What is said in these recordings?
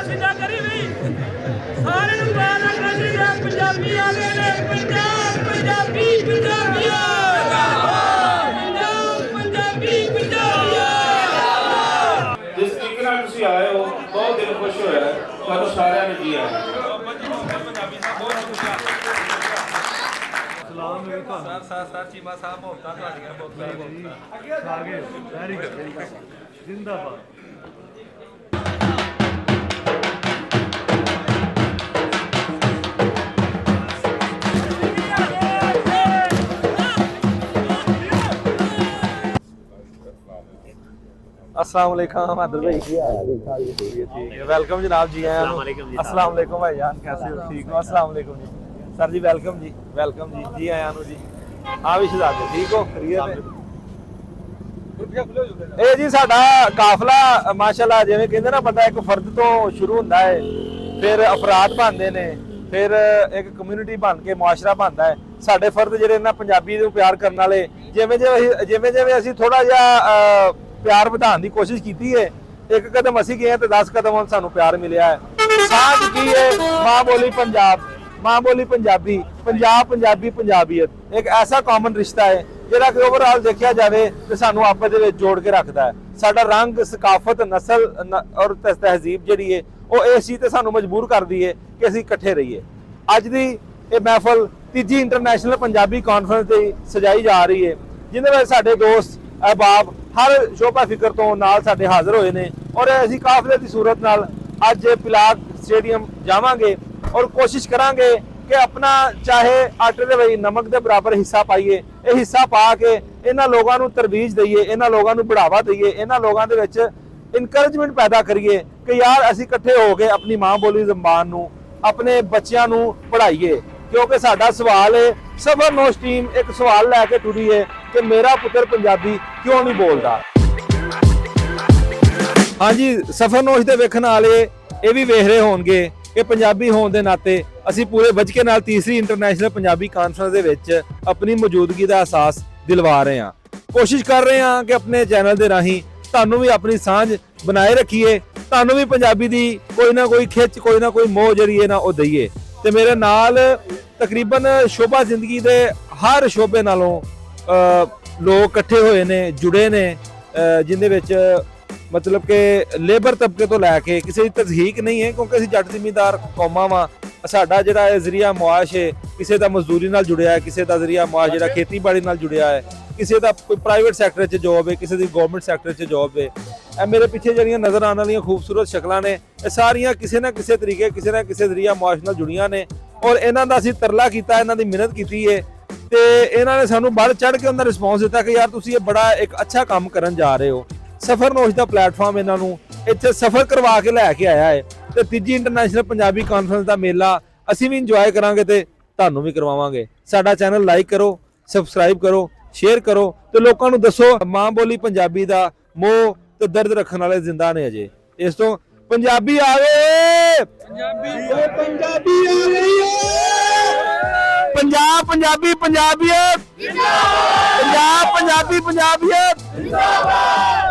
ਵਾਸੀ ਨਾ ਕਰੀ ਵੀ ਸਾਰੇ ਨੂੰ ਬਾਲ ਅੰਗਰੇਜ਼ੀ ਦੇ ਪੰਜਾਬੀ ਆਲੇ ਨੇ ਪੰਜਾਬ ਪੰਜਾਬੀ ਪੰਜਾਬੀਓ ਪੰਜਾਬ ਪੰਜਾਬੀ ਪੰਜਾਬੀਓ ਜਿਸ ਤਰੀਕੇ ਨਾਲ ਤੁਸੀਂ ਆਏ ਹੋ ਬਹੁਤ ਦਿਲ ਖੁਸ਼ ਹੋਇਆ ਹੈ। ਤੁਹਾਨੂੰ ਸਾਰਿਆਂ ਨੂੰ ਜੀ ਆਇਆਂ sir sir sir Cheema Sahib ਮੁਹੱਬਤਾਂ ਤੁਹਾਡੀਆਂ ਬਹੁਤ ਬਹੁਤ ਮੁਹੱਬਤਾਂ ਆਗੇ ਵੈਰੀ ਗੁੱਡ ਜਿੰਦਾਬਾਦ ਅਸਲਾਮ ਅਲੈਕਮ ਆਦਰ ਭਾਈ। ਕੀ ਹਾਲ ਹੈ ਠੀਕ ਹੈ ਵੈਲਕਮ ਜਨਾਬ ਜੀ ਆਇਆਂ ਨੂੰ। ਅਸਲਾਮ ਅਲੈਕਮ ਭਾਈ ਜਾਨ ਕੈਸੇ ਹੋ? ਠੀਕ ਹੋ? ਅਸਲਾਮ ਅਲੈਕਮ ਜੀ। ਸਰ ਜੀ ਵੈਲਕਮ ਜੀ ਵੈਲਕਮ ਜੀ ਜੀ ਆਇਆਂ ਨੂੰ ਜੀ। ਆ ਵੀ ਸ਼ਹਜ਼ਾਦੇ ਠੀਕ ਹੋ? ਕਰੀਏ ਇਹ ਜੀ ਸਾਡਾ ਕਾਫਲਾ ਮਾਸ਼ਾਅੱਲਾ ਜਿਵੇਂ ਕਹਿੰਦੇ ਨਾ ਪਤਾ ਇੱਕ ਫਰਦ ਤੋਂ ਸ਼ੁਰੂ ਹੁੰਦਾ ਹੈ। ਫਿਰ ਅਪਰਾਧ ਬਣਦੇ ਨੇ ਫਿਰ ਇੱਕ ਕਮਿਊਨਿਟੀ ਬਣ ਕੇ ਮੁਆਸ਼ਰਾ ਬਣਦਾ ਹੈ। ਸਾਡੇ ਫਰਦ ਜਿਹੜੇ ਇਹਨਾਂ ਪੰਜਾਬੀ ਨੂੰ ਪਿਆਰ ਕਰਨ ਵਾਲੇ ਜਿਵੇਂ ਜਿਵੇਂ ਜਿਵੇਂ ਜਿਵੇਂ ਅਸੀਂ ਥੋੜਾ ਜਿਹਾ ਪਿਆਰ ਵਧਾਉਣ ਦੀ ਕੋਸ਼ਿਸ਼ ਕੀਤੀ ਹੈ ਇੱਕ ਕਦਮ ਅਸੀਂ ਗਏ ਹਾਂ ਤੇ 10 ਕਦਮ ਹੁਣ ਸਾਨੂੰ ਪਿਆਰ ਮਿਲਿਆ ਹੈ। ਸਾਂਝ ਕੀ ਹੈ ਮਾਂ ਬੋਲੀ ਪੰਜਾਬ। ਮਾਂ ਬੋਲੀ ਪੰਜਾਬੀ। ਪੰਜਾਬ, ਪੰਜਾਬੀ, ਪੰਜਾਬੀਅਤ। ਇੱਕ ਐਸਾ ਕਾਮਨ ਰਿਸ਼ਤਾ ਹੈ ਜਿਹੜਾ ਕਿ ਓਵਰਆਲ ਦੇਖਿਆ ਜਾਵੇ ਤੇ ਸਾਨੂੰ ਆਪਸ ਦੇ ਵਿੱਚ ਜੋੜ ਕੇ ਰੱਖਦਾ ਹੈ। ਸਾਡਾ ਰੰਗ, ਸਕਾਫਤ, ਨਸਲ ਔਰ ਤ- ਤਹਿਜ਼ੀਬ ਜਿਹੜੀ ਹੈ ਉਹ ਇਸ ਚੀਜ਼ ਤੇ ਸਾਨੂੰ ਮਜਬੂਰ ਕਰਦੀ ਹੈ ਕਿ ਅਸੀਂ ਇਕੱਠੇ ਰਹੀਏ। ਅੱਜ ਦੀ ਇਹ ਮਹਿਫਲ ਤੀਜੀ ਇੰਟਰਨੈਸ਼ਨਲ ਪੰਜਾਬੀ ਕਾਨਫਰੰਸ ਤੇ ਸਜਾਈ ਜਾ ਰਹੀ ਹੈ ਜਿਹਦੇ ਵਿੱਚ ਸਾਡੇ ਦੋਸਤ ਅਹਿਬਾਬ ਹਰ ਸ਼ੋਭਾ ਫਿਕਰ ਤੋਂ ਨਾਲ ਸਾਡੇ ਹਾਜ਼ਰ ਹੋਏ ਨੇ ਔਰ ਅਸੀਂ ਕਾਫਲੇ ਦੀ ਸੂਰਤ ਨਾਲ ਅੱਜ ਪਿਲਾਕ ਸਟੇਡੀਅਮ ਜਾਵਾਂਗੇ ਔਰ ਕੋਸ਼ਿਸ਼ ਕਰਾਂਗੇ ਕਿ ਆਪਣਾ ਚਾਹੇ ਆਟੇ ਦੇ ਵਿੱਚ ਨਮਕ ਦੇ ਬਰਾਬਰ ਹਿੱਸਾ ਪਾਈਏ, ਇਹ ਹਿੱਸਾ ਪਾ ਕੇ ਇਹਨਾਂ ਲੋਕਾਂ ਨੂੰ ਤਰਵੀਜ ਦਈਏ, ਇਹਨਾਂ ਲੋਕਾਂ ਨੂੰ ਬੜਾਵਾ ਦਈਏ, ਇਹਨਾਂ ਲੋਕਾਂ ਦੇ ਵਿੱਚ ਇਨਕਰੇਜਮੈਂਟ ਪੈਦਾ ਕਰੀਏ ਕਿ ਯਾਰ ਅਸੀਂ ਇਕੱਠੇ ਹੋ ਕੇ ਆਪਣੀ ਮਾਂ ਬੋਲੀ ਜ਼ਬਾਨ ਨੂੰ, ਆਪਣੇ ਬੱਚਿਆਂ ਨੂੰ ਪੜ੍ਹਾਈਏ। ਕਿਉਂਕਿ ਸਾਡਾ ਸਵਾਲ ਹੈ ਸਬਰ ਨੋਸ਼ ਟੀਮ ਇੱਕ ਸਵਾਲ ਲੈ ਕੇ ਟੁਰੀ ਹੈ ਕਿ ਮੇਰਾ ਪੁੱਤਰ ਪੰਜਾਬੀ ਕਿਉਂ ਨਹੀਂ ਬੋਲਦਾ? ਹਾਂਜੀ ਸਫਰਨੋਸ਼ ਦੇ ਵੇਖਣ ਵਾਲੇ ਇਹ ਵੀ ਵੇਖ ਰਹੇ ਹੋਣਗੇ ਕਿ ਪੰਜਾਬੀ ਹੋਣ ਦੇ ਨਾਤੇ ਅਸੀਂ ਪੂਰੇ ਵੱਜਕੇ ਨਾਲ ਤੀਸਰੀ ਇੰਟਰਨੈਸ਼ਨਲ ਪੰਜਾਬੀ ਕਾਨਫਰੰਸ ਦੇ ਵਿੱਚ ਆਪਣੀ ਮੌਜੂਦਗੀ ਦਾ ਅਹਿਸਾਸ ਦਿਲਵਾ ਰਹੇ ਹਾਂ। ਕੋਸ਼ਿਸ਼ ਕਰ ਰਹੇ ਹਾਂ ਕਿ ਆਪਣੇ ਚੈਨਲ ਦੇ ਰਾਹੀਂ ਤੁਹਾਨੂੰ ਵੀ ਆਪਣੀ ਸਾਂਝ ਬਣਾਏ ਰੱਖੀਏ, ਤੁਹਾਨੂੰ ਵੀ ਪੰਜਾਬੀ ਦੀ ਕੋਈ ਨਾ ਕੋਈ ਖਿੱਚ, ਕੋਈ ਨਾ ਕੋਈ ਮੋਹ ਜਿਹੜੀ ਹੈ ਨਾ ਉਹ ਦਈਏ। ਤੇ ਮੇਰੇ ਨਾਲ ਤਕਰੀਬਨ ਸ਼ੋਭਾ ਜ਼ਿੰਦਗੀ ਦੇ ਹਰ ਸ਼ੋਬੇ ਨਾਲੋਂ ਲੋਕ ਇਕੱਠੇ ਹੋਏ ਨੇ ਜੁੜੇ ਨੇ ਜਿੰਦੇ ਵਿੱਚ ਮਤਲਬ ਕਿ ਲੇਬਰ ਤਬਕੇ ਤੋਂ ਲੈ ਕੇ ਕਿਸੇ ਦੀ ਤਜ਼ਹੀਕ ਨਹੀਂ ਹੈ ਕਿਉਂਕਿ ਅਸੀਂ ਜੱਟ ਜ਼ਿਮੀਂਦਾਰ ਕੌਮਾਂ ਵਾਂ। ਸਾਡਾ ਜਿਹੜਾ ਇਹ ਜ਼ਰੀਆ ਮੁਆਸ਼ ਹੈ ਕਿਸੇ ਦਾ ਮਜ਼ਦੂਰੀ ਨਾਲ ਜੁੜਿਆ ਹੈ ਕਿਸੇ ਦਾ ਜ਼ਰੀਆ ਮੁਆਸ਼ ਜਿਹੜਾ ਖੇਤੀਬਾੜੀ ਨਾਲ ਜੁੜਿਆ ਹੈ ਕਿਸੇ ਦਾ ਕੋਈ ਪ੍ਰਾਈਵੇਟ ਸੈਕਟਰ 'ਚ ਜੌਬ ਹੈ ਕਿਸੇ ਦੀ ਗਵਰਨਮੈਂਟ ਸੈਕਟਰ 'ਚ ਜੌਬ ਹੈ ਇਹ ਮੇਰੇ ਪਿੱਛੇ ਜਿਹੜੀਆਂ ਨਜ਼ਰ ਆਉਣ ਵਾਲੀਆਂ ਖੂਬਸੂਰਤ ਸ਼ਕਲਾਂ ਨੇ ਇਹ ਸਾਰੀਆਂ ਕਿਸੇ ਨਾ ਕਿਸੇ ਤਰੀਕੇ ਕਿਸੇ ਨਾ ਕਿਸੇ ਜ਼ਰੀਆ ਮੁਆਸ਼ ਨਾਲ ਜੁੜੀਆਂ ਨੇ। ਔਰ ਇਹਨਾਂ ਦਾ ਅਸੀਂ ਤਰਲਾ ਕੀਤਾ ਇਹਨਾਂ ਦੀ ਮਿਹਨਤ ਕੀਤੀ ਹੈ ਤੇ ਇਹਨਾਂ ਨੇ ਸਾਨੂੰ ਵੱਧ ਚੜ ਕੇ ਉਹਨਾਂ ਰਿਸਪੌਂਸ ਦਿੱਤਾ ਕਿ ਯਾਰ ਤੁਸੀਂ ਇਹ ਬੜਾ ਇੱਕ ਅੱਛਾ ਕੰਮ ਕਰਨ ਜਾ ਰਹੇ ਹੋ। ਸਫਰ ਨੋਸ਼ ਦਾ ਪਲੇਟਫਾਰਮ ਇਹਨਾਂ ਨੂੰ ਇੱਥੇ ਸਫਰ ਕਰਵਾ ਕੇ ਲੈ ਕੇ ਆਇਆ ਹੈ ਤੇ ਤੀਜੀ ਇੰਟਰਨੈਸ਼ਨਲ ਪੰਜਾਬੀ ਕਾਨਫਰੰਸ ਦਾ ਮੇਲਾ ਅਸੀਂ ਵੀ ਇੰਜੋਏ ਕਰਾਂਗੇ ਤੇ ਤੁਹਾਨੂੰ ਵੀ ਕਰਵਾਵਾਂਗੇ। ਸਾਡਾ ਚੈਨਲ ਲਾਈਕ ਕਰੋ ਸਬਸਕ੍ਰਾਈਬ ਕਰੋ ਸ਼ੇਅਰ ਕਰੋ ਤੇ ਲੋਕਾਂ ਨੂੰ ਦੱਸੋ ਮਾਂ ਬੋਲੀ ਪੰਜਾਬੀ ਦਾ ਮੋਹ ਤੇ ਦਰਦ ਰੱਖਣ ਵਾਲੇ ਜ਼ਿੰਦਾ ਨੇ ਅਜੇ। ਇਸ ਤੋਂ ਪੰਜਾਬੀ ਆ ਗਏ ਪੰਜਾਬੀ ਪੰਜਾਬੀ ਆ ਗਈ ਏ ਪੰਜਾਬ ਪੰਜਾਬੀ ਪੰਜਾਬੀਅਤ। ਜਿੰਦਾਬਾਦ ਪੰਜਾਬ ਪੰਜਾਬੀ ਪੰਜਾਬੀਅਤ। ਪੰਜਾਬੀ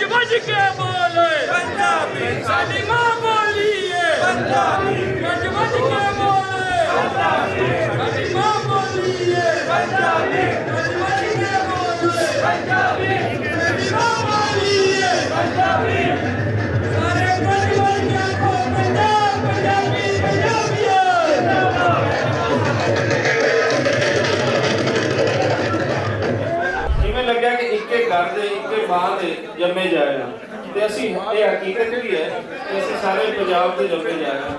ਪੰਜਾਬੀ ਗੱਜ ਵੱਜ ਕੇ ਬੋਲੇ ਪੰਜਾਬੀ ਸਾਡੀ ਮਾਂ ਬੋਲੀ ਏ ਪੰਜਾਬੀ ਗੱਜ ਵੱਜ ਕੇ ਬੋਲੇ ਪੰਜਾਬੀ ਸਾਡੀ ਮਾਂ ਬੋਲੀ ਏ ਪੰਜਾਬੀ ਗੱਜ ਵੱਜ ਕੇ ਬੋਲੇ ਪੰਜਾਬੀ ਸਾਡੀ ਮਾਂ ਬੋਲੀ ਏ ਪੰਜਾਬੀ ਘਰ ਦੇ ਇੱਕੇ ਮਾਂ ਦੇ ਜੰਮੇ ਜਾਏ ਹਾਂ। ਤੇ ਅਸੀਂ ਇਹ ਹਕੀਕਤ ਵੀ ਹੈ ਕਿ ਅਸੀਂ ਸਾਰੇ ਪੰਜਾਬ ਦੇ ਜੰਮੇ ਜਾਏ ਹਾਂ।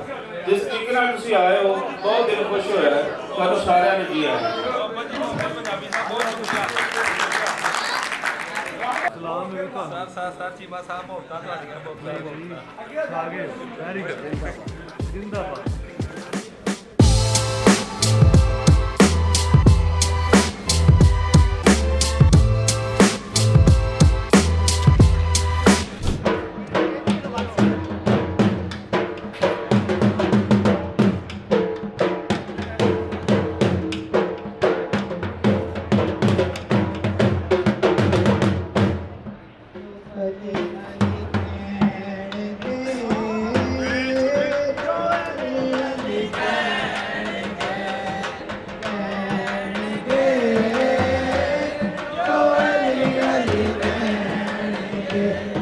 ਜਿਸ ਤਰੀਕੇ ਨਾਲ ਤੁਸੀਂ ਆਏ ਹੋ ਬਹੁਤ ਦਿਲ ਖੁਸ਼ ਹੋਇਆ ਹੈ। ਤੁਹਾਨੂੰ ਸਾਰਿਆਂ ਨੂੰ ਜੀ ਆਇਆਂ ਸਲਾਮ ਮੇਰੇ ਤੁਹਾਨੂੰ ਸਰ ਸਰ ਚੀਮਾ ਸਾਹਿਬ ਮੋਟਾ ਤੁਹਾਡੀਆਂ ਬਹੁਤ ਆਗੇ ਵੈਰੀ ਗੁੱਡ ਜਿੰਦਾਬਾਦ Yeah.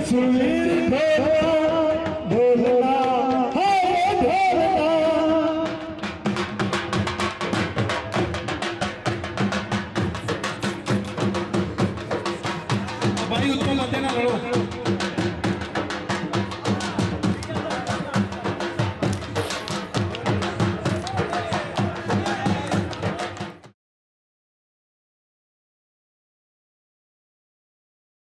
Jerusalem.